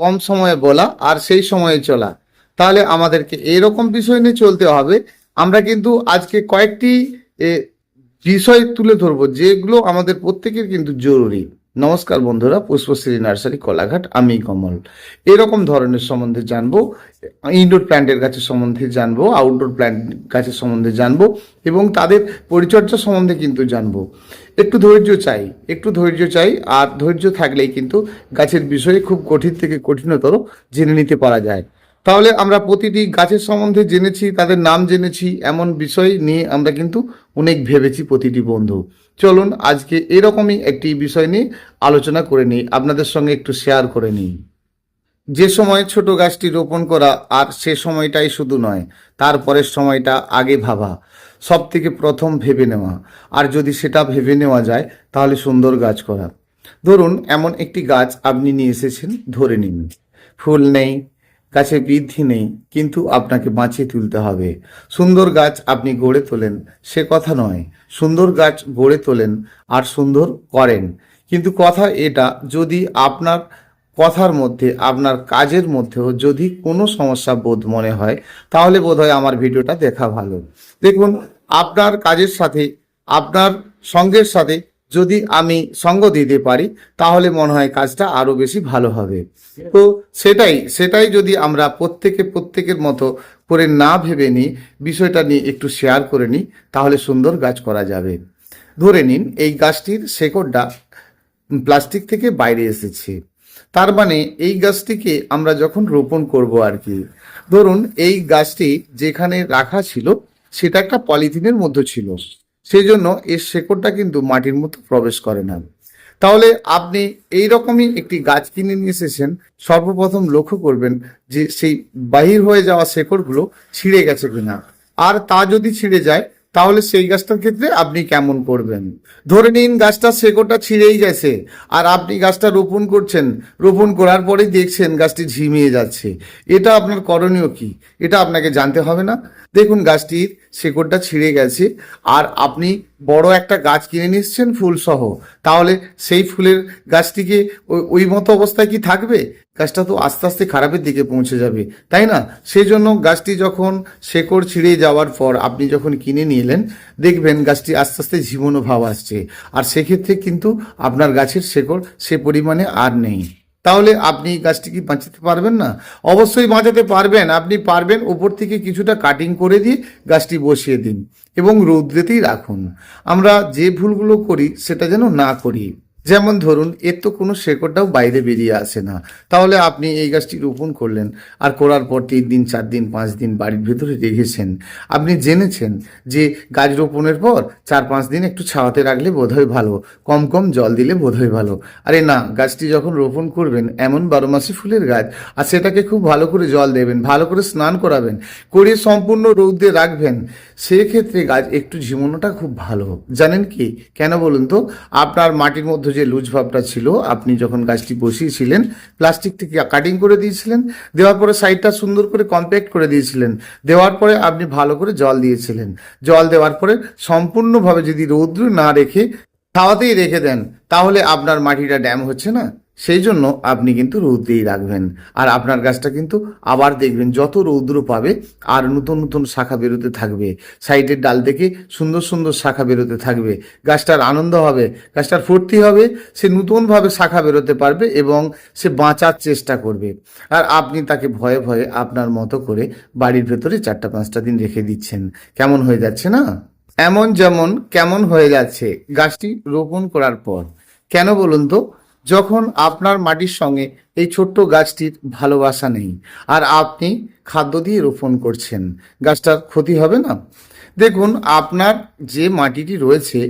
কম সময়ে বলা আর সেই সময়ে চলা। তাহলে আমাদেরকে এরকম বিষয় নিয়ে চলতে হবে। আমরা কিন্তু আজকে কয়েকটি বিষয় তুলে ধরবো যেগুলো আমাদের প্রত্যেকের কিন্তু জরুরি। নমস্কার বন্ধুরা, পুষ্পশ্রী নার্সারি, কোলাঘাট, আমি কমল। এরকম ধরনের সম্বন্ধে জানব ইনডোর প্ল্যান্টের গাছের সম্বন্ধে জানব আউটডোর প্ল্যান্ট গাছের সম্বন্ধে জানব, এবং তাদের পরিচর্যা সম্বন্ধে কিন্তু জানব। একটু ধৈর্য চাই, একটু ধৈর্য চাই, আর ধৈর্য থাকলেই কিন্তু গাছের বিষয়ে খুব কঠিন থেকে কঠিনতর জেনে নিতে পারা যায়। তাহলে আমরা প্রতিটি গাছের সম্বন্ধে জেনেছি, তাদের নাম জেনেছি, এমন বিষয় নিয়ে আমরা কিন্তু অনেক ভেবেছি প্রতিটি বন্ধু। চলুন আজকে এরকমই একটি বিষয় নিয়ে আলোচনা করে নিই, আপনাদের সঙ্গে একটু শেয়ার করে নিই। যে সময় ছোট গাছটি রোপণ করা, আর সে সময়টাই শুধু নয়, তারপরের সময়টা আগে ভাবা সব থেকে প্রথম ভেবে নেওয়া। আর যদি সেটা ভেবে নেওয়া যায়, তাহলে সুন্দর গাছ করা। ধরুন, এমন একটি গাছ আপনি নিয়ে এসেছেন, ধরে নিন। ফুল নেই গাছে বৃদ্ধি নেই, কিন্তু আপনাকে বাঁচিয়ে তুলতে হবে। সুন্দর গাছ আপনি গড়ে তোলেন, সে কথা নয়। সুন্দর গাছ গড়ে তোলেন আর সুন্দর করেন। কিন্তু কথা এটা, যদি আপনার কথার মধ্যে, আপনার কাজের মধ্যেও যদি কোনো সমস্যা বোধ মনে হয়, তাহলে বোধহয় আমার ভিডিওটা দেখা ভালো। দেখুন, আপনার কাজের সাথে, আপনার সঙ্গের সাথে যদি আমি সঙ্গ দিতে পারি, তাহলে মনে হয় কাজটা আরও বেশি ভালো হবে। তো সেটাই সেটাই যদি আমরা প্রত্যেকে প্রত্যেকের মতো করে না ভেবে নিই, বিষয়টা নিয়ে একটু শেয়ার করে নিই, তাহলে সুন্দর গাছ করা যাবে। ধরে নিন, এই গাছটির শেকড়টা প্লাস্টিক থেকে বাইরে এসেছে। তার মানে এই গাছটিকে আমরা যখন রোপণ করব আর কি ধরুন এই গাছটি যেখানে রাখা ছিল, সেটা একটা পলিথিনের মধ্যে ছিল। সেই জন্য এর শেকড়টা কিন্তু মাটির মতো প্রবেশ করে না। তাহলে আপনি এই রকমই একটি গাছ কিনে নিয়ে এসেছেন, সর্বপ্রথম লক্ষ্য করবেন যে সেই বাহির হয়ে যাওয়া শেকড়গুলো ছিঁড়ে গেছে কিনা। আর তা যদি ছিঁড়ে যায় তাহলে সেই গাছটার ক্ষেত্রে আপনি কেমন করবেন? ধরে নিন গাছটা শেকড়টা ছিঁড়েই গেছে, আর আপনি গাছটা রোপণ করছেন। রোপণ করার পরেই দেখছেন গাছটি ঝিমিয়ে যাচ্ছে। এটা আপনার করণীয় কি? এটা আপনাকে জানতে হবে না। দেখুন গাছটির শেকড়টা ছিঁড়ে গেছে, আর আপনি বড় একটা গাছ কিনে নিচ্ছেন ফুল সহ। তাহলে সেই ফুলের গাছটিকে ওই- মতো অবস্থায় কি থাকবে? গাছটা তো আস্তে আস্তে খারাপের দিকে পৌঁছে যাবে, তাই না? সেই জন্য গাছটি যখন শেকড় ছিঁড়ে যাওয়ার পর আপনি যখন কিনে নিয়ে এলেন, দেখবেন গাছটি আস্তে আস্তে জীবনো ভাব আসছে। আর সেক্ষেত্রে কিন্তু আপনার গাছের শেকড় সে পরিমাণে আর নেই। তাহলে আপনি গাছটি কি বাঁচাতে পারবেন না? অবশ্যই বাঁচাতে পারবেন। আপনি পারবেন উপর থেকে কিছুটা কাটিং করে দিয়ে গাছটি বসিয়ে দিন। এবং রৌদ্রেতেই রাখুন। আমরা যে ভুলগুলো করি সেটা যেন না করি। যেমন ধরুন, এর তো কোনো শেকড়টাও বাইরে বেরিয়ে আসে না। তাহলে আপনি এই গাছটি রোপণ করলেন আর করার পর তিন দিন, চার দিন, পাঁচ দিন বাড়ির ভেতরে রেখেছেন। আপনি জেনেছেন যে গাছ রোপণের পর চার পাঁচ দিন একটু ছাওয়াতে রাখলে বোধহয় ভালো, কম কম জল দিলে বোধহয় ভালো। আরে না, গাছটি যখন রোপণ করবেন, এমন বারো মাসি ফুলের গাছ, আর সেটাকে খুব ভালো করে জল দেবেন, ভালো করে স্নান করাবেন করে সম্পূর্ণ রৌদ্রে রাখবেন, সেক্ষেত্রে গাছ একটু ঝিমোনোটা খুব ভালো। জানেন কি? কেন বলুন তো? আপনার মাটির মধ্যে যে লুজ ভাবটা ছিল, আপনি যখন গাছটি বসিয়েছিলেন প্লাস্টিকটিকে কাটিং করে দিয়েছিলেন, দেওয়ার পরে সাইডটা সুন্দর করে কম্প্যাক্ট করে দিয়েছিলেন, দেওয়ার পরে আপনি ভালো করে জল দিয়েছিলেন। জল দেওয়ার পরে সম্পূর্ণভাবে যদি রৌদ্র না রেখে খাওয়াতেই রেখে দেন, তাহলে আপনার মাটিটা ড্যাম হচ্ছে না? সেই জন্য আপনি কিন্তু রৌদ্রেই রাখবেন। আর আপনার গাছটা কিন্তু আবার দেখবেন যত রৌদ্র পাবে, আর নতুন নতুন শাখা বেরোতে থাকবে। সাইডের ডাল থেকে সুন্দর সুন্দর শাখা বেরোতে থাকবে। গাছটার আনন্দ হবে, গাছটার ফুর্তি হবে, সে নতুনভাবে শাখা বেরোতে পারবে এবং সে বাঁচার চেষ্টা করবে। আর আপনি তাকে ভয়ে ভয়ে আপনার মতো করে বাড়ির ভেতরে চারটা পাঁচটা দিন রেখে দিচ্ছেন। কেমন হয়ে যাচ্ছে না? এমন যেমন কেমন হয়ে যাচ্ছে। গাছটি রোপণ করার পর। কেন বলুন তো? যখন আপনার মাটির সঙ্গে এই ছোট্ট গাছটির ভালোবাসা নেই, আর আপনি খাদ্য দিয়ে রোপণ করছেন, গাছটার ক্ষতি হবে না? দেখুন, আপনার যে মাটিটি রয়েছে,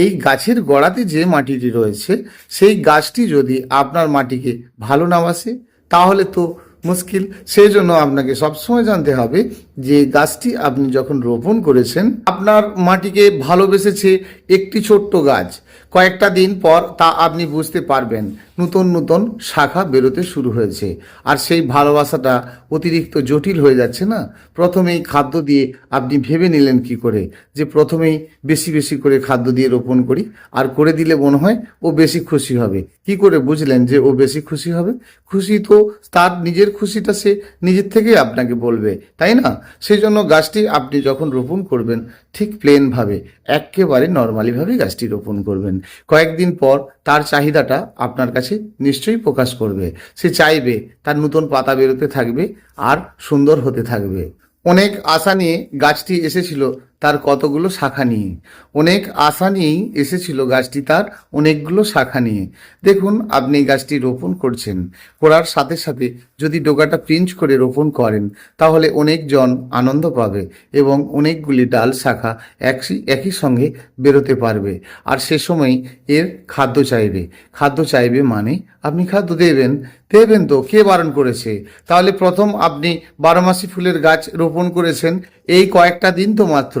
এই গাছের গোড়াতে যে মাটিটি রয়েছে, সেই গাছটি যদি আপনার মাটিকে ভালো না বাসে, তাহলে তো মুশকিল। সেই জন্য আপনাকে সবসময় জানতে হবে যে গাছটি আপনি যখন রোপণ করেছেন, আপনার মাটিকে ভালোবেসেছে একটি ছোট্ট গাছ। কয়েকটা দিন পর তা আপনি বুঝতে পারবেন, নতুন নতুন শাখা বেরোতে শুরু হয়েছে। আর সেই ভালোবাসাটা অতিরিক্ত জটিল হয়ে যাচ্ছে না? প্রথমেই খাদ্য দিয়ে আপনি ভেবে নিলেন কি করে? যে প্রথমেই বেশি বেশি করে খাদ্য দিয়ে রোপণ করি, আর করে দিলে মনে হয় ও বেশি খুশি হবে। কি করে বুঝলেন যে ও বেশি খুশি হবে? খুশি তো তার নিজের খুশিটা সে নিজের থেকেই আপনাকে বলবে, তাই না? সেই জন্য গাছটি আপনি যখন রোপণ করবেন, ঠিক প্লেনভাবে একেবারে নর্মালিভাবে গাছটি রোপণ করবেন। কয়েকদিন পর তার চাহিদাটা আপনার কাছে নিশ্চয়ই প্রকাশ করবে। সে চাইবে, তার নতুন পাতা বেরোতে থাকবে আর সুন্দর হতে থাকবে। অনেক আশা নিয়ে গাছটি এসেছিল তার কতগুলো শাখা নিয়ে? অনেক আশা নিয়েই এসেছিল গাছটি তার অনেকগুলো শাখা নিয়ে। দেখুন, আপনি গাছটি রোপণ করছেন। করার সাথে সাথে যদি ডোকাটা পিঞ্চ করে রোপণ করেন, তাহলে অনেকজন আনন্দ পাবে এবং অনেকগুলি ডাল শাখা একই একই সঙ্গে বেরোতে পারবে। আর সে সময় এর খাদ্য চাইবে। খাদ্য চাইবে মানে আপনি খাদ্য দেবেন। দেবেন তো, কে বারণ করেছে? তাহলে প্রথম আপনি বারোমাসি ফুলের গাছ রোপণ করেছেন। এই কয়েকটা দিন তো মাত্র।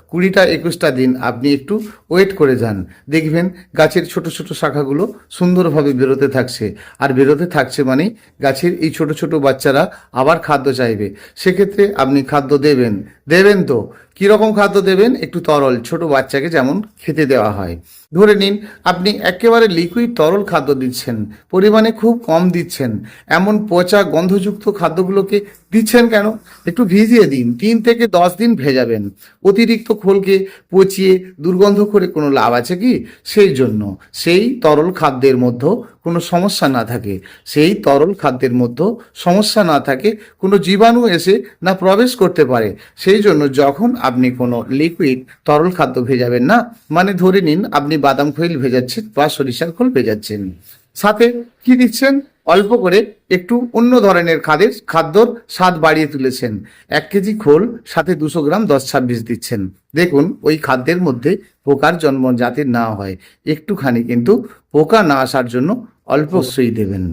কুড়িটা, একুশটা দিন আপনি একটু ওয়েট করে যান। দেখবেন গাছের ছোট ছোট শাখাগুলো সুন্দরভাবে বেরোতে থাকছে। আর বেরোতে থাকছে মানে গাছের এই ছোট ছোট বাচ্চারা আবার খাদ্য চাইবে। সেক্ষেত্রে আপনি খাদ্য দেবেন। দেবেন তো। কীরকম খাদ্য দেবেন? একটু তরল, ছোট বাচ্চাকে যেমন খেতে দেওয়া হয়। ধরে নিন, আপনি একেবারে লিকুইড তরল খাদ্য দিচ্ছেন, পরিমাণে খুব কম দিচ্ছেন। এমন পচা গন্ধযুক্ত খাদ্যগুলোকে দিচ্ছেন কেন? একটু ভিজিয়ে দিন। তিন থেকে দশ দিন ভেজাবেন। অতিরিক্ত খোলকে পচিয়ে দুর্গন্ধ করে কোনো লাভ আছে কি? সেই জন্য সেই তরল খাদ্যের মধ্যেও কোনো সমস্যা না থাকে। সেই তরল খাদ্যের মধ্যেও সমস্যা না থাকে, কোনো জীবাণু এসে না প্রবেশ করতে পারে। সেই জন্য যখন আপনি কোনো লিকুইড তরল খাদ্য ভেজাবেন না মানে ধরে নিন আপনি বাদাম খৈল ভেজাচ্ছেন বা সরিষার খোল ভেজাচ্ছেন। সাথে কি দিচ্ছেন? অল্প করে একটু অন্য ধরনের খাদের খাদ্যর স্বাদ বাড়িয়ে তুলেছেন। এক কেজি খোল, সাথে দুশো গ্রাম দশ ছাব্বিশ দিচ্ছেন। দেখুন, ওই খাদ্যের মধ্যে পোকার জন্ম যাতে না হয়, একটুখানি কিন্তু পোকা না আসার জন্য অল্প অবশ্যই দেবেন।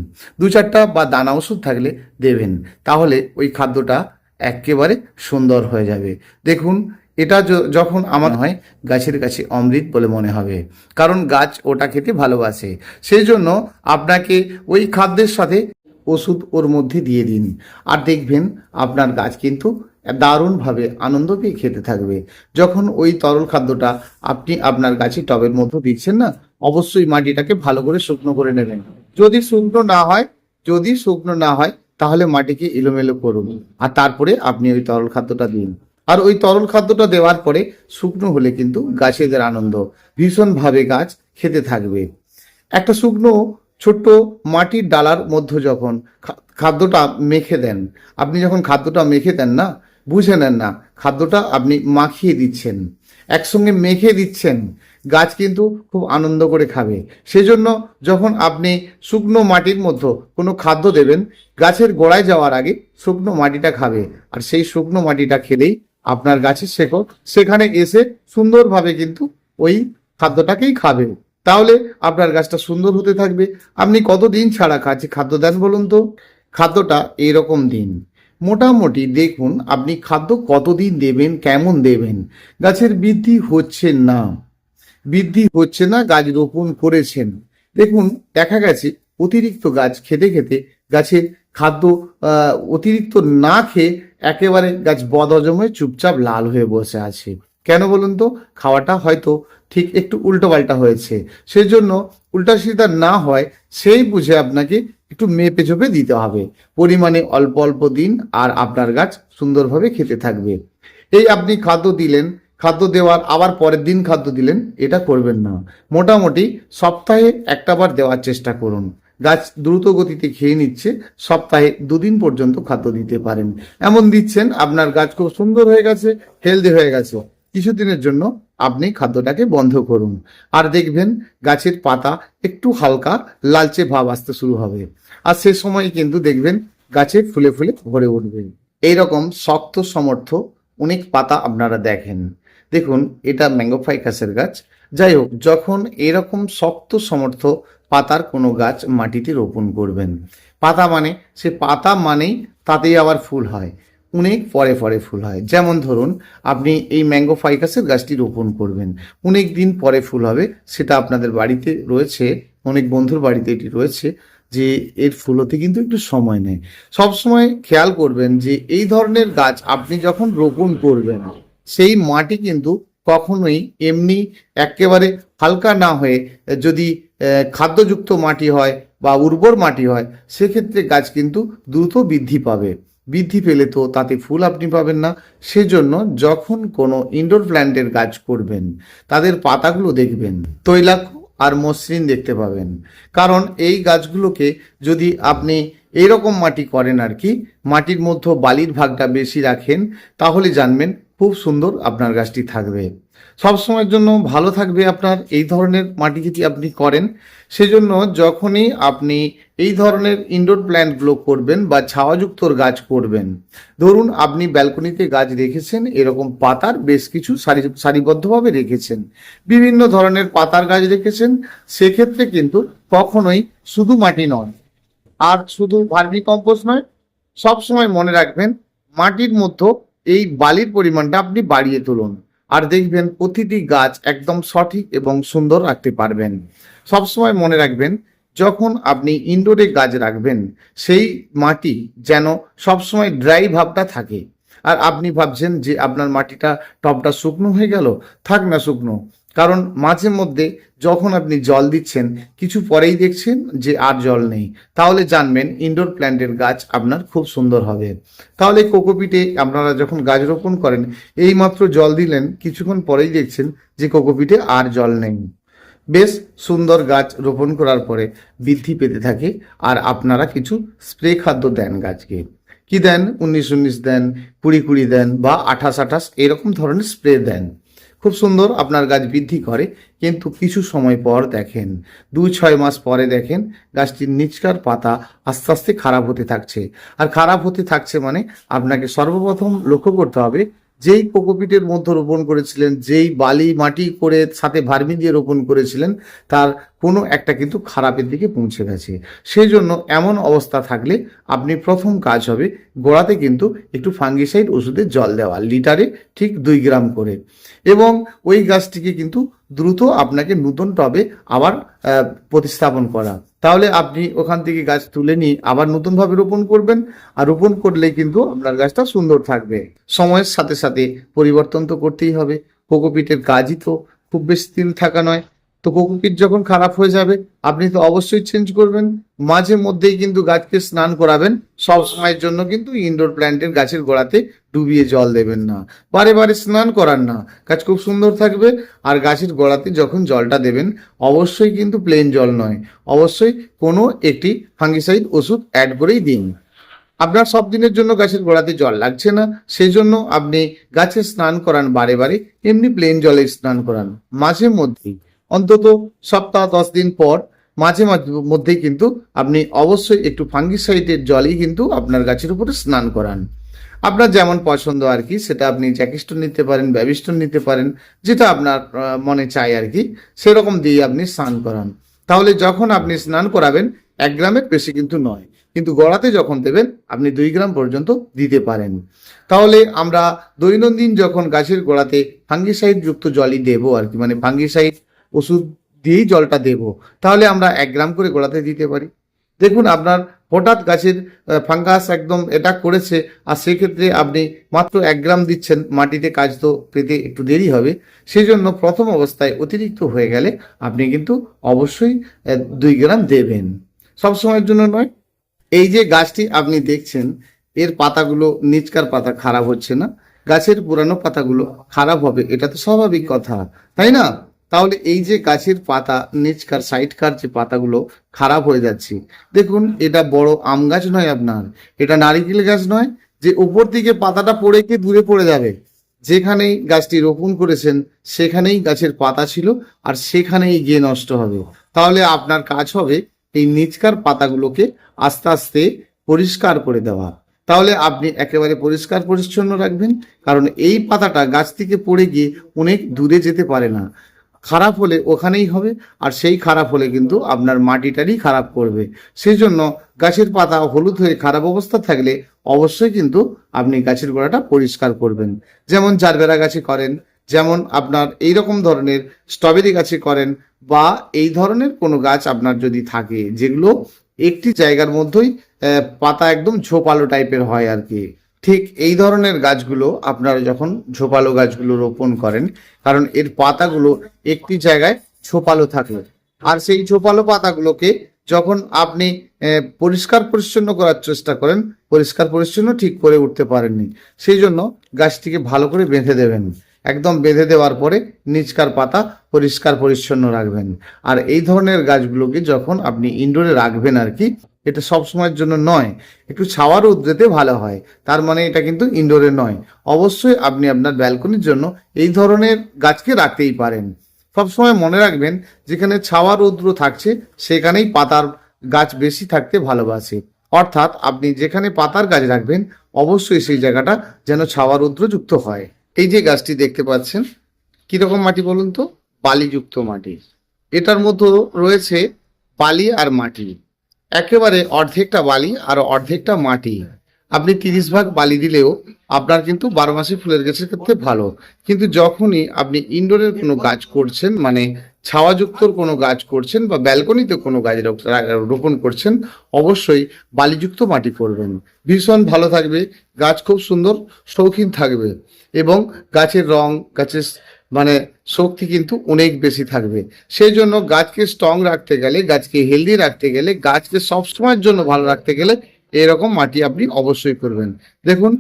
দু চারটা বা দানা ওষুধ থাকলে দেবেন। তাহলে ওই খাদ্যটা একেবারে সুন্দর হয়ে যাবে। দেখুন এটা যখন আমার হয়, গাছের কাছে অমৃত বলে মনে হবে। কারণ গাছ ওটা খেতে ভালোবাসে। সেই জন্য আপনাকে ওই খাদ্যের সাথে ওষুধ ওর মধ্যে দিয়ে দিন। আর দেখবেন আপনার গাছ কিন্তু দারুণভাবে আনন্দ পেয়ে খেতে থাকবে। যখন ওই তরল খাদ্যটা আপনি আপনার গাছে টবের মধ্যে দিচ্ছেন না, অবশ্যই মাটিটাকে ভালো করে শুকনো করে নেবেন। যদি শুকনো না হয়, যদি শুকনো না হয়, তাহলে মাটিকে এলোমেলো করুন। আর তারপরে আপনি ওই তরল খাদ্যটা দিন। আর ওই তরল খাদ্যটা দেওয়ার পরে শুকনো হলে কিন্তু গাছেদের আনন্দ। ভীষণভাবে গাছ খেতে থাকবে। একটা শুকনো, ছোট্ট মাটির ডালার মধ্যে যখন খাদ্যটা মেখে দেন, আপনি যখন খাদ্যটা মেখে দেন না, বুঝে নেন না, খাদ্যটা আপনি মাখিয়ে দিচ্ছেন, একসঙ্গে মেখে দিচ্ছেন, গাছ কিন্তু খুব আনন্দ করে খাবে। সেজন্য যখন আপনি শুকনো মাটির মধ্যে কোনো খাদ্য দেবেন, গাছের গোড়ায় যাওয়ার আগে শুকনো মাটিটা খাবে। আর সেই শুকনো মাটিটা খেলেই আপনার গাছের শেকড়, সেখানে এসে সুন্দরভাবে কিন্তু ওই খাদ্যটাকেই খাবে। তাহলে আপনার গাছটা সুন্দর হতে থাকবে। আপনি কতদিন ছাড়া গাছে খাদ্য দেন বলুন তো? খাদ্যটা এইরকম দিন। মোটামুটি দেখুন, আপনি খাদ্য কতদিন দেবেন, কেমন দেবেন? গাছের বৃদ্ধি হচ্ছে না। বৃদ্ধি হচ্ছে না, গাছ রোপণ করেছেন। দেখুন, দেখা গেছে অতিরিক্ত গাছ খেতে খেতে গাছের খাদ্য অতিরিক্ত না খেয়ে একেবারে গাছ বদহজম হয়ে চুপচাপ লাল হয়ে বসে আছে। কেন বলুন তো? খাওয়াটা হয়তো ঠিক একটু উল্টোপাল্টা হয়েছে। সেজন্য উল্টা সিধা না হয়, সেই বুঝে আপনাকে একটু মেপে চোপে দিতে হবে। পরিমাণে অল্প অল্প দিন আর আপনার গাছ সুন্দরভাবে খেতে থাকবে। এই আপনি খাদ্য দিলেন, খাদ্য দেওয়ার আবার পরের দিন খাদ্য দিলেন, এটা করবেন না। মোটামুটি সপ্তাহে একটাবার দেওয়ার চেষ্টা করুন। গাছ দ্রুত গতিতে খেয়ে নিচ্ছে, সপ্তাহে দুদিন পর্যন্ত খাদ্য দিতে পারেন। এমন দিচ্ছেন, আপনার গাছ খুব সুন্দর হয়ে গেছে হেলদি হয়ে গেছে। কিছুদিনের জন্য আপনি খাদ্যটাকে বন্ধ করুন। আর দেখবেন, গাছের পাতা একটু হালকা, লালচে ভাব আসতে শুরু হবে। আর সে সময় কিন্তু দেখবেন, গাছে ফুলে ফুলে ভরে উঠবে। এইরকম শক্ত সমর্থ অনেক পাতা আপনারা দেখেন। দেখুন, এটা ম্যাঙ্গো ফাইকাসের গাছ। যাই হোক, যখন এরকম শক্ত সমর্থ পাতার কোনো গাছ মাটিতে রোপণ করবেন। পাতা মানে সে পাতা মানেই তাতেই আবার ফুল হয়। অনেক পরে পরে ফুল হয়। যেমন ধরুন, আপনি এই ম্যাঙ্গো ফাইকাসের গাছটি রোপণ করবেন। অনেক দিন পরে ফুল হবে, সেটা আপনাদের বাড়িতে রয়েছে, অনেক বন্ধুর বাড়িতে এটি রয়েছে, যে এর ফুল হতে কিন্তু একটু সময় নেয়। সবসময় খেয়াল করবেন যে এই ধরনের গাছ আপনি যখন রোপণ করবেন, সেই মাটি কিন্তু কখনোই এমনি একেবারে হালকা না হয়ে, যদি খাদ্যযুক্ত মাটি হয় বা উর্বর মাটি হয়, সেক্ষেত্রে গাছ কিন্তু দ্রুত বৃদ্ধি পাবে। বৃদ্ধি পেলে তো তাতে ফুল আপনি পাবেন না। সেজন্য যখন কোনো ইনডোর প্ল্যান্টের গাছ করবেন, তাদের পাতাগুলো দেখবেন তৈলাক্ষ আর মসৃণ দেখতে পাবেন। কারণ এই গাছগুলোকে যদি আপনি এইরকম মাটি করেন আর কি, মাটির মধ্যে বালির ভাগটা বেশি রাখেন, তাহলে জানবেন খুব সুন্দর আপনার গাছটি থাকবে। সব সময়ের জন্য ভালো থাকবে আপনার এই ধরনের মাটি যদি আপনি করেন। সেজন্য যখনই আপনি এই ধরনের ইনডোর প্ল্যান্টগুলো করবেন বা ছাওয়াযুক্ত গাছ করবেন, ধরুন আপনি ব্যালকনিতে গাছ রেখেছেন, এরকম পাতার বেশ কিছু সারি, সারিবদ্ধভাবে রেখেছেন, বিভিন্ন ধরনের পাতার গাছ রেখেছেন, সেক্ষেত্রে কিন্তু কখনোই শুধু মাটি নয়, আর শুধু ভার্মি কম্পোস্ট নয়, সবসময় মনে রাখবেন মাটির মধ্যে এই বালির পরিমাণটা আপনি বাড়িয়ে তুলুন। আর দেখবেন প্রতিটি গাছ একদম সঠিক এবং সুন্দর রাখতে পারবেন। সবসময় মনে রাখবেন, যখন আপনি ইনডোরে গাছ রাখবেন, সেই মাটি যেন সবসময় ড্রাই ভাবটা থাকে। আর আপনি ভাবছেন যে আপনার মাটিটা টপটা শুকনো হয়ে গেল, থাক না শুকনো। কারণ মাঝে মধ্যে যখন আপনি জল দিচ্ছেন, কিছু পরেই দেখছেন যে আর জল নেই। তাহলে জানবেন ইনডোর প্ল্যান্টের গাছ আপনার খুব সুন্দর হবে। তাহলে কোকোপিটে আপনারা যখন গাছ রোপণ করেন, এইমাত্র জল দিলেন, কিছুক্ষণ পরেই দেখছেন যে কোকোপিটে আর জল নেই। বেশ সুন্দর গাছ রোপণ করার পরে বৃদ্ধি পেতে থাকে আর আপনারা কিছু স্প্রে খাদ্য দেন গাছকে। কি দেন? উনিশ উনিশ দেন, কুড়ি কুড়ি দেন বা আঠাশ আঠাশ, এরকম ধরনের স্প্রে দেন। খুব সুন্দর আপনার গাছ বৃদ্ধি করে, কিন্তু কিছু সময় পর দেখেন দু ছয় মাস পরে দেখেন গাছটির নিচকার পাতা আস্তে আস্তে খারাপ হতে থাকছে। আর খারাপ হতে থাকছে মানে আপনাকে সর্বপ্রথম লক্ষ্য করতে হবে যেই কোকোপিটের মধ্যে রোপণ করেছিলেন, যেই বালি মাটি করে সাথে ভার্মি দিয়ে রোপণ করেছিলেন, তার কোনো একটা কিন্তু খারাপের দিকে পৌঁছে গেছে। সেই জন্য এমন অবস্থা থাকলে আপনি প্রথম কাজ হবে গোড়াতে কিন্তু একটু ফাঙ্গিসাইড ওষুধের জল দেওয়া, লিটারে ঠিক দুই গ্রাম করে। এবং ওই গাছটিকে কিন্তু দ্রুত আপনাকে নতুন টবে আবার প্রতিস্থাপন করা। তাহলে আপনি ওখান থেকে গাছ তুলে নিয়ে আবার নতুনভাবে রোপণ করবেন। আর রোপণ করলে কিন্তু আপনার গাছটা সুন্দর থাকবে। সময়ের সাথে সাথে পরিবর্তন তো করতেই হবে। কোকোপিটের গাছই তো খুব বেশি দিন থাকা নয়। তো কোকোপিট যখন খারাপ হয়ে যাবে, আপনি তো অবশ্যই চেঞ্জ করবেন। মাঝে মধ্যেই কিন্তু গাছকে স্নান করাবেন। সব সময়ের জন্য কিন্তু ইনডোর প্ল্যান্টের গাছের গোড়াতে ডুবিয়ে জল দেবেন না। বারে বারে স্নান করান না। গাছ খুব সুন্দর থাকবে আর গাছের গোড়াতে যখন জলটা দেবেন, অবশ্যই কিন্তু প্লেন জল নয়। অবশ্যই কোনো একটি ফাঙ্গিসাইড ওষুধ অ্যাড করেই দিন। আপনার সব দিনের জন্য গাছের গোড়াতে জল লাগছে না সেই জন্য আপনি গাছে স্নান করান বারে বারে, এমনি প্লেন জলে স্নান করান। মাঝে মধ্যেই। অন্তত সপ্তাহ দশ দিন পর মাঝে মাঝে, মধ্যেই কিন্তু আপনি অবশ্যই একটু ফাঙ্গিসাইডের জলই কিন্তু আপনার গাছের উপরে স্নান করান। আপনার যেমন পছন্দ আর কি, সেটা আপনি জ্যাকিস্টোন নিতে পারেন ব্যাবিস্টোন নিতে পারেন, যেটা আপনার মনে চায় আর কি, সেরকম দিয়ে আপনি স্নান করান। তাহলে যখন আপনি স্নান করাবেন, এক গ্রামের বেশি কিন্তু নয়, কিন্তু গড়াতে যখন দেবেন, আপনি দুই গ্রাম পর্যন্ত দিতে পারেন। তাহলে আমরা দৈনন্দিন যখন গাছের গোড়াতে ফাঙ্গিসাইড যুক্ত জলই দেবো আর কি মানে ফাঙ্গিসাইড ওষুধ দিয়েই জলটা দেব। তাহলে আমরা এক গ্রাম করে গোড়াতে দিতে পারি। দেখুন, আপনার হঠাৎ গাছের ফাঙ্গাস একদম এটা করেছে, আর সেক্ষেত্রে আপনি মাত্র এক গ্রাম দিচ্ছেন, মাটিতে কাজ তো পেতে একটু দেরি হবে। সেই জন্য প্রথম অবস্থায় অতিরিক্ত হয়ে গেলে আপনি কিন্তু অবশ্যই দুই গ্রাম দেবেন। সব সময়ের জন্য নয়। এই যে গাছটি আপনি দেখছেন, এর পাতাগুলো, নিচকার পাতা খারাপ হচ্ছে না। গাছের পুরানো পাতাগুলো খারাপ হবে, এটা তো স্বাভাবিক কথা, তাই না? তাহলে এই যে গাছের পাতা নিচকার সাইডকার যে পাতাগুলো খারাপ হয়ে যাচ্ছে, দেখুন এটা বড় আম গাছ নয় আপনার, এটা নারিকেল গাছ নয়, যে উপর দিকে পাতাটা পড়ে গিয়ে দূরে পড়ে যাবে। যেখানেই গাছটি রোপণ করেছেন, সেখানেই গাছের পাতা ছিল, আর সেখানেই গিয়ে নষ্ট হবে। তাহলে আপনার কাজ হবে এই নিচকার পাতাগুলোকে আস্তে আস্তে পরিষ্কার করে দেওয়া। তাহলে আপনি একেবারে পরিষ্কার পরিচ্ছন্ন রাখবেন, কারণ এই পাতাটা গাছ থেকে পড়ে গিয়ে অনেক দূরে যেতে পারে না। খারাপ হলে ওখানেই হবে, আর সেই খারাপ হলে কিন্তু আপনার মাটিটারই খারাপ করবে। সেই জন্য গাছের পাতা হলুদ হয়ে খারাপ অবস্থা থাকলে অবশ্যই কিন্তু আপনি গাছের গোড়াটা পরিষ্কার করবেন। যেমন জারবেরা গাছে করেন, যেমন আপনার এই রকম ধরনের স্ট্রবেরি গাছে করেন, বা এই ধরনের কোনো গাছ আপনার যদি থাকে, যেগুলো একটি জায়গার মধ্যেই পাতা একদম ঝোপালো টাইপের হয় আর কি। ঠিক এই ধরনের গাছগুলো আপনারা যখন ঝোপালো গাছগুলো রোপণ করেন, কারণ এর পাতাগুলো একটি জায়গায় ঝোপালো থাকে আর সেই ঝোপালো পাতাগুলোকে যখন আপনি পরিষ্কার পরিচ্ছন্ন করার চেষ্টা করেন, পরিষ্কার পরিচ্ছন্ন ঠিক করে উঠতে পারেননি সেই জন্য গাছটিকে ভালো করে বেঁধে দেবেন। একদম বেঁধে দেওয়ার পরে নিচকার পাতা পরিষ্কার পরিচ্ছন্ন রাখবেন। আর এই ধরনের গাছগুলোকে যখন আপনি ইনডোরে রাখবেন আর কি এটা সব সময়ের জন্য নয়। একটু ছাওয়ার উদ্রেতে ভালো হয়। তার মানে এটা কিন্তু ইনডোরে নয়। অবশ্যই আপনি আপনার ব্যালকনির জন্য এই ধরনের গাছকে রাখতেই পারেন। সবসময় মনে রাখবেন, যেখানে ছাওয়া রৌদ্র থাকছে, সেখানেই পাতার গাছ বেশি থাকতে ভালোবাসে। অর্থাৎ আপনি যেখানে পাতার গাছ রাখবেন, অবশ্যই সেই জায়গাটা যেন ছাওয়া রৌদ্র যুক্ত হয়। এই যে গাছটি দেখতে পাচ্ছেন, কীরকম মাটি বলুন তো? বালিযুক্ত মাটি। এটার মধ্যে রয়েছে বালি আর মাটি। একেবারে অর্ধেকটা বালি আর অর্ধেকটা মাটি। আপনি তিরিশ ভাগ বালি দিলেও আপনার কিন্তু বারো মাসে ফুলের গাছের ক্ষেত্রে ভালো। কিন্তু যখনই আপনি ইনডোরের কোনো গাছ করছেন মানে ছাওয়াযুক্ত কোনো গাছ করছেন বা ব্যালকনিতে কোনো গাছ রোপণ করছেন, অবশ্যই বালিযুক্ত মাটি করবেন। ভীষণ ভালো থাকবে, গাছ খুব সুন্দর, শৌখিন থাকবে এবং গাছের রং, গাছের মানে শক্তি কিন্তু অনেক বেশি থাকবে। সেই জন্য গাছকে স্ট্রং রাখতে গেলে, গাছকে হেলদি রাখতে গেলে, গাছকে সবসময়ের জন্য ভালো রাখতে গেলে এরকম মাটি আপনি অবশ্যই করবেন। দেখুন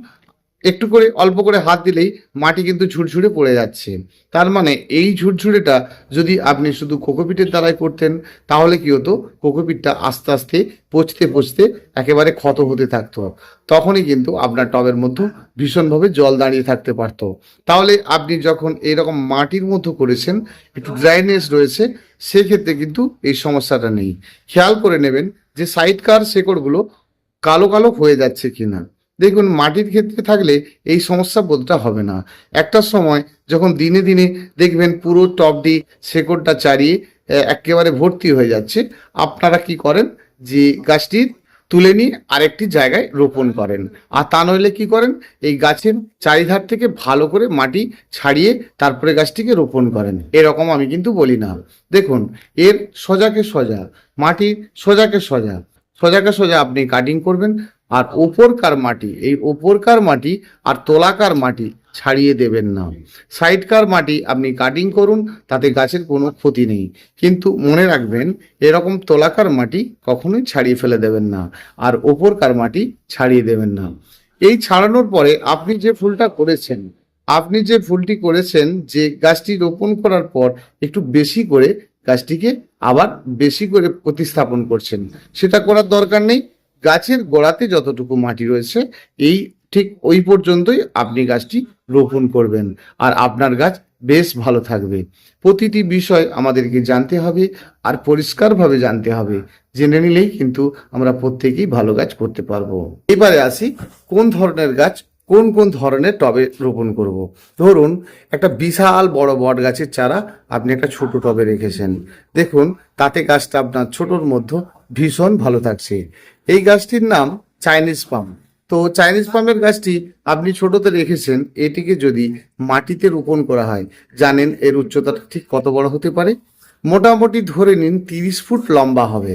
একটু করে অল্প করে হাত দিলেই মাটি কিন্তু ঝুরঝুরে পড়ে যাচ্ছে। তার মানে এই ঝুরঝুরেটা যদি আপনি শুধু কোকোপিটের দ্বারাই করতেন, তাহলে কি হতো? কোকোপিটটা আস্তে আস্তে পচতে পচতে একেবারে ক্ষত হতে থাকতো। তখনই কিন্তু আপনার টবের মধ্যে ভীষণভাবে জল দাঁড়িয়ে থাকতে পারতো। তাহলে আপনি যখন এরকম মাটির মধ্যে করেছেন, একটু ড্রাইনেস রয়েছে, সেক্ষেত্রে কিন্তু এই সমস্যাটা নেই। খেয়াল করে নেবেন যে সাইডকার শেকড়গুলো কালো কালো হয়ে যাচ্ছে কিনা। দেখুন, মাটির ক্ষেত্রে থাকলে এই সমস্যা বোধটা হবে না। একটা সময় যখন দিনে দিনে দেখবেন পুরো টবটি শেকড়টা চারিয়ে একেবারে ভর্তি হয়ে যাচ্ছে, আপনারা কি করেন? যে গাছটি তুলে নিয়ে আরেকটি জায়গায় রোপণ করেন। আর তা নইলে কি করেন? এই গাছের চারিধার থেকে ভালো করে মাটি ছাড়িয়ে তারপরে গাছটিকে রোপণ করেন। এরকম আমি কিন্তু বলি না। দেখুন, এর সোজাকে সোজা মাটি সোজাকে সোজা। সোজাকে সোজা আপনি কাটিং করবেন আর ওপরকার মাটি, এই ওপরকার মাটি আর তোলাকার মাটি ছাড়িয়ে দেবেন না। সাইডকার মাটি আপনি কাটিং করুন, তাতে গাছের কোনো ক্ষতি নেই। কিন্তু মনে রাখবেন, এরকম তোলাকার মাটি কখনোই ছাড়িয়ে ফেলে দেবেন না আর ওপরকার মাটি ছাড়িয়ে দেবেন না। এই ছাড়ানোর পরে আপনি যে ফুলটা করেছেন, আপনি যে ফুলটি করেছেন, যে গাছটি রোপণ করার পর একটু বেশি করে গাছটিকে আবার বেশি করে প্রতিস্থাপন করছেন, সেটা করার দরকার নেই। গাছের গোড়াতে যতটুকু মাটি রয়েছে, এই ঠিক ওই পর্যন্তই আপনি গাছটি রোপণ করবেন। আর আপনার গাছ বেশ ভালো থাকবে। প্রতিটি বিষয় আমাদেরকে জানতে হবে আর পরিষ্কারভাবে জানতে হবে। জেনে নিলেই কিন্তু আমরা প্রত্যেকেই ভালো গাছ করতে পারব। এবারে আসি কোন ধরনের গাছ কোন কোন ধরনের টবে রোপণ করব। ধরুন, একটা বিশাল বড় বট গাছের চারা আপনি একটা ছোট টবে রেখেছেন। দেখুন, তাতে গাছটা আপনার ছোটর মধ্যে ভীষণ ভালো থাকছে। এই গাছটির নাম চাইনিজ পাম। তো চাইনিজ পামের গাছটি আপনি ছোটতে রেখেছেন, এটিকে যদি মাটিতে রোপণ করা হয়, জানেন এর উচ্চতাটা ঠিক কত বড় হতে পারে? মোটামুটি ধরে নিন তিরিশ ফুট লম্বা হবে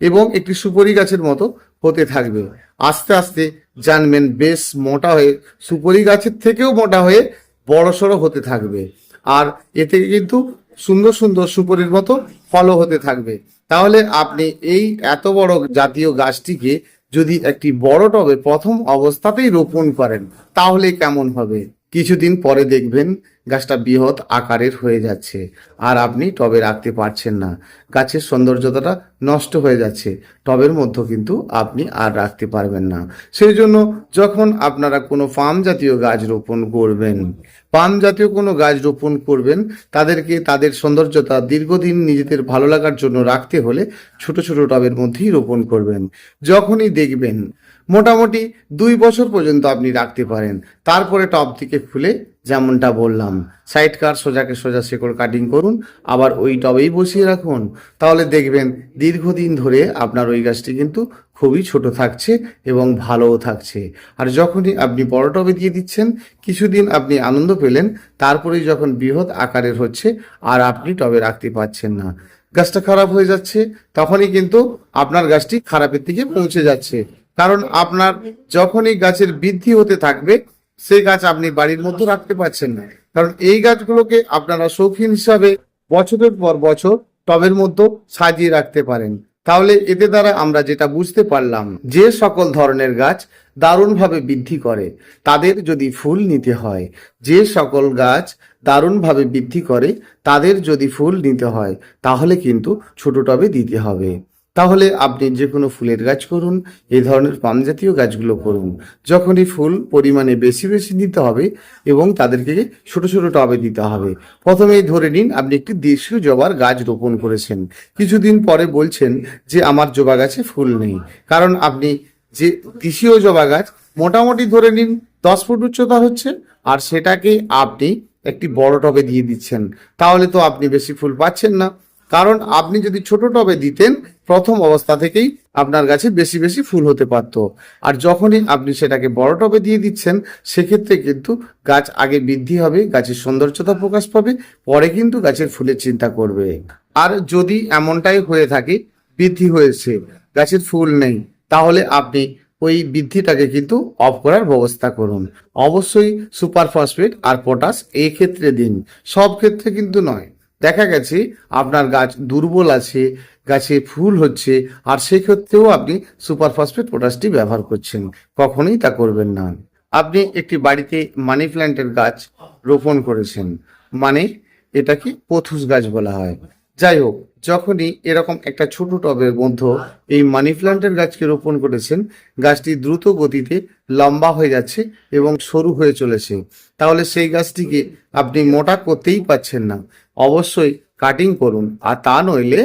এবং একটি সুপারি গাছের মতো হতে থাকবে। আস্তে আস্তে জানবেন, বেশ মোটা হয়ে, সুপারি গাছের থেকেও মোটা হয়ে বড় সড়ো হতে থাকবে। আর এতে কিন্তু সুন্দর সুন্দর সুপারির মতো ফলও হতে থাকবে। তাহলে আপনি এই এত বড় জাতীয় গাছটিকে যদি একটি বড় টবে প্রথম অবস্থাতেই রোপণ করেন, তাহলে কেমন হবে? কিছুদিন পরে দেখবেন গাছটা বৃহৎ আকারের হয়ে যাচ্ছে। আর আপনি টবে রাখতে পারছেন না। গাছের সৌন্দর্যতাটা নষ্ট হয়ে যাচ্ছে। টবের মধ্যে কিন্তু আপনি আর রাখতে পারবেন না। সেই জন্য যখন আপনারা কোনো পাম জাতীয় গাছ রোপণ করবেন, পাম জাতীয় কোনো গাছ রোপণ করবেন, তাদেরকে তাদের সৌন্দর্যতা দীর্ঘদিন নিজেদের ভালো লাগার জন্য রাখতে হলে ছোট ছোট টবের মধ্যেই রোপণ করবেন। যখনই দেখবেন মোটামুটি দুই বছর পর্যন্ত আপনি রাখতে পারেন। তারপরে টপ থেকে খুলে যেমনটা বললাম সাইড কার সোজাকে সোজা শেকড় কাটিং করুন, আবার ওই টবেই বসিয়ে রাখুন। তাহলে দেখবেন দীর্ঘদিন ধরে আপনার ওই গাছটি কিন্তু খুবই ছোট থাকছে এবং ভালোও থাকছে। আর যখনই আপনি বড় টবে দিয়ে দিচ্ছেন, কিছুদিন আপনি আনন্দ পেলেন, তারপরেই যখন বৃহৎ আকারের হচ্ছে আর আপনি টবে রাখতে পারছেন না। গাছটা খারাপ হয়ে যাচ্ছে, তখনই কিন্তু আপনার গাছটি খারাপের দিকে পৌঁছে যাচ্ছে। কারণ আপনার যখনই গাছের বৃদ্ধি হতে থাকবে সেই গাছ আপনি বাড়ির মধ্যে রাখতে পারছেন না। কারণ এই গাছগুলোকে আপনারা শৌখিন হিসাবে বছরের পর বছর টবের মধ্যে সাজিয়ে রাখতে পারেন। তাহলে এতে দ্বারা আমরা যেটা বুঝতে পারলাম, যে সকল ধরনের গাছ দারুণভাবে বৃদ্ধি করে, তাদের যদি ফুল নিতে হয়, যে সকল গাছ দারুণভাবে বৃদ্ধি করে, তাদের যদি ফুল নিতে হয়, তাহলে কিন্তু ছোট টবে দিতে হবে। তাহলে আপনি যে কোনো ফুলের গাছ করুন, এই ধরনের পাম জাতীয় গাছগুলো করুন। যখনই ফুল পরিমাণে বেশি বেশি দিতে হবে এবং তাদেরকে ছোট ছোট টবে দিতে হবে। প্রথমেই ধরে নিন, আপনি একটি দেশীয় জবার গাছ রোপণ করেছেন। কিছুদিন পরে বলছেন যে, আমার জবা গাছে ফুল নেই। কারণ আপনি যে দেশীয় জবা গাছ, মোটামুটি ধরে নিন, দশ ফুট উচ্চতা হচ্ছে, আর সেটাকে আপনি একটি বড় টবে দিয়ে দিচ্ছেন। তাহলে তো আপনি বেশি ফুল পাচ্ছেন না। কারণ আপনি যদি ছোট টবে দিতেন, প্রথম অবস্থা থেকেই আপনার গাছে বেশি বেশি ফুল হতে পারত। আর যখনই আপনি সেটাকে বড় টবে দিয়ে দিচ্ছেন, সেক্ষেত্রে কিন্তু গাছ আগে বৃদ্ধি হবে, গাছের সৌন্দর্যতা প্রকাশ পাবে, পরে কিন্তু গাছের ফুলের চিন্তা করবে। আর যদি এমনটাই হয়ে থাকে, বৃদ্ধি হয়েছে, গাছের ফুল নেই, তাহলে আপনি ওই বৃদ্ধিটাকে কিন্তু অফ করার ব্যবস্থা করুন। অবশ্যই সুপার ফসফেট আর পটাশ এই ক্ষেত্রে দিন। সব ক্ষেত্রে কিন্তু নয়। দেখা গেছে আপনার গাছ দুর্বল আছে, গাছে ফুল হচ্ছে, আর সেক্ষেত্রেও আপনি সুপার ফসফেট পটাশটি ব্যবহার করছেন। কখনোই তা করবেন না। আপনি একটি বাড়িতে মানি প্ল্যান্টের গাছ রোপণ করেছেন। মানে এটাকে পথুস গাছ বলা হয়। যাই হোক যখনই এরকম একটা ছোট টবের মধ্যে এই মানি প্লান্টের গাছকে রোপণ করেছেন, গাছটি দ্রুত গতিতে লম্বা হয়ে যাচ্ছে এবং সরু হয়ে চলেছে। তাহলে সেই গাছটিকে আপনি মোটা করতেই পাচ্ছেন না। অবশ্যই কাটিং করুন। আর তা নইলে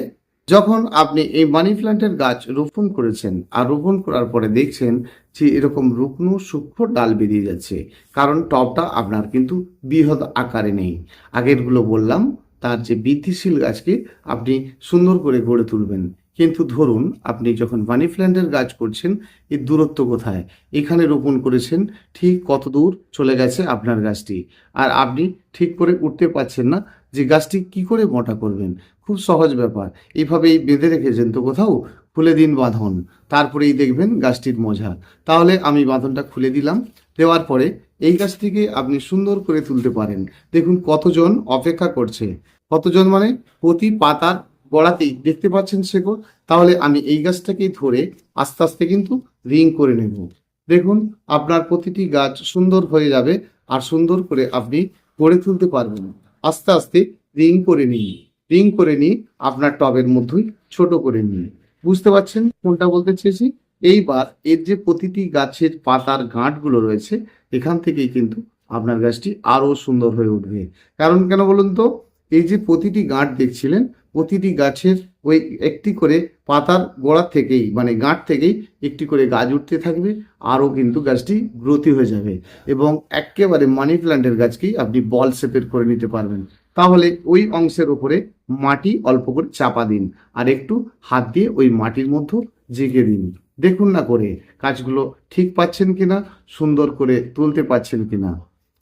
যখন আপনি এই মানি প্লান্টের গাছ রোপণ করেছেন, আর রোপণ করার পরে দেখছেন যে এরকম রুগ্ন সূক্ষ্ম ডাল বেরিয়ে যাচ্ছে। কারণ টবটা আপনার কিন্তু বৃহৎ আকারে নেই। আগেরগুলো বললাম তার যে বৃদ্ধিশীল গাছকে আপনি সুন্দর করে গড়ে তুলবেন। কিন্তু ধরুন, আপনি যখন মানি প্ল্যান্টের গাছ করছেন, এর দূরত্ব কোথায়? এখানে রোপণ করেছেন, ঠিক কত দূর চলে গেছে আপনার গাছটি? আর আপনি ঠিক করে উঠতে পারছেন না যে গাছটি কি করে মোটা করবেন। খুব সহজ ব্যাপার। এইভাবেই বেঁধে রেখেছেন তো কোথাও? খুলে দিন বাঁধন। তারপরেই দেখবেন গাছটির মজা। তাহলে আমি বাঁধনটা খুলে দিলাম। দেওয়ার পরে এই গাছটিকে আপনি সুন্দর করে তুলতে পারেন। দেখুন কতজন অপেক্ষা করছে। কতজন মানে প্রতি পাতার গড়াতেই, দেখতে পাচ্ছেন শেকড়? তাহলে আমি এই গাছটাকেই ধরে আস্তে আস্তে কিন্তু রিং করে নেব। দেখুন, আপনার প্রতিটি গাছ সুন্দর হয়ে যাবে আর সুন্দর করে আপনি গড়ে তুলতে পারবেন। আস্তে আস্তে রিং করে নিন। রিং করে নিয়ে আপনার টবের মধ্যেই ছোট করে নিন। বুঝতে পারছেন কোনটা বলতে চেয়েছি? এইবার এর যে প্রতিটি গাছের পাতার গাঁটগুলো রয়েছে, এখান থেকেই কিন্তু আপনার গাছটি আরও সুন্দর হয়ে উঠবে। কারণ কেন বলুন তো? এই যে প্রতিটি গাঁট দেখছিলেন, প্রতিটি গাছের ওই একটি করে পাতার গোড়া থেকেই মানে গাঁট থেকেই একটি করে গাছ উঠতে থাকবে, আরও কিন্তু গাছটি গ্রোথি হয়ে যাবে এবং একেবারে মানি প্ল্যান্টের গাছকেই আপনি বল শেপের করে নিতে পারবেন। তাহলে ওই অংশের ওপরে মাটি অল্প করে চাপা দিন আর একটু হাত দিয়ে ওই মাটির মধ্যে জেগে দিন। দেখুন না করে কাজগুলো ঠিক পাচ্ছেন কিনা, সুন্দর করে তুলতে পারছেন কিনা।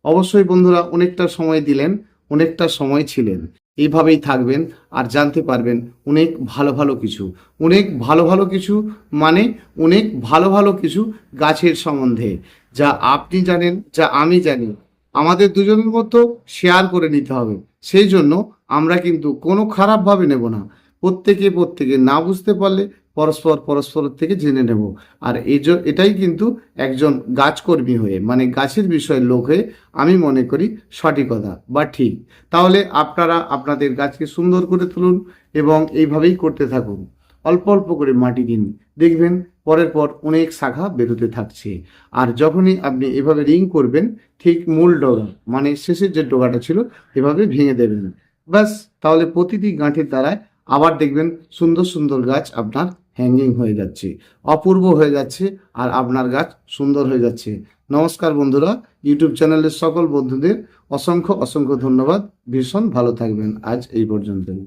অবশ্যই বন্ধুরা অনেকটা সময় দিলেন, অনেকটা সময় ছিলেন। এইভাবেই থাকবেন আর জানতে পারবেন অনেক ভালো ভালো কিছু। অনেক ভালো ভালো কিছু মানে অনেক ভালো ভালো কিছু গাছের সম্বন্ধে, যা আপনি জানেন, যা আমি জানি। আমাদের দুজনের মতো শেয়ার করে নিতে হবে। সেই জন্য আমরা কিন্তু কোনো খারাপভাবে নেব না। প্রত্যেকে প্রত্যেকে না বুঝতে পারলে পরস্পর পরস্পরের থেকে জেনে নেব। আর এই এটাই কিন্তু একজন গাছকর্মী হয়ে মানে গাছের বিষয়ে লোক হয়ে আমি মনে করি সঠিকতা বা ঠিক। তাহলে আপনারা আপনাদের গাছকে সুন্দর করে তুলুন এবং এইভাবেই করতে থাকুন। অল্প অল্প করে মাটি দিন। দেখবেন পরের পর অনেক শাখা বেরোতে থাকছে। আর যখনই আপনি এভাবে রিং করবেন, ঠিক মূল ডগা মানে শেষের যে ডগাটা ছিল, এভাবে ভেঙে দেবেন। ব্যাস, তাহলে প্রতিটি গাঁঠের দ্বারায় আবার দেখবেন সুন্দর সুন্দর গাছ আপনার হ্যাঙ্গিং হয়ে যাচ্ছে, অপূর্ব হয়ে যাচ্ছে আর আপনার গাছ সুন্দর হয়ে যাচ্ছে। নমস্কার বন্ধুরা ইউটিউব চ্যানেলের সকল বন্ধুদের অসংখ্য অসংখ্য ধন্যবাদ। ভীষণ ভালো থাকবেন আজ এই পর্যন্তই।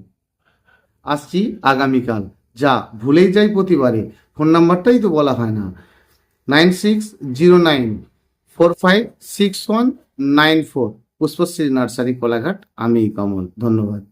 আসছি আগামীকাল, যা ভুলেই যাই প্রতিবারে। ফোন নাম্বারটাই তো বলা হয় না। Nine six zero nine four five six one nine four, Pushpashree nursery, Kolaghat, আমি কমল। ধন্যবাদ।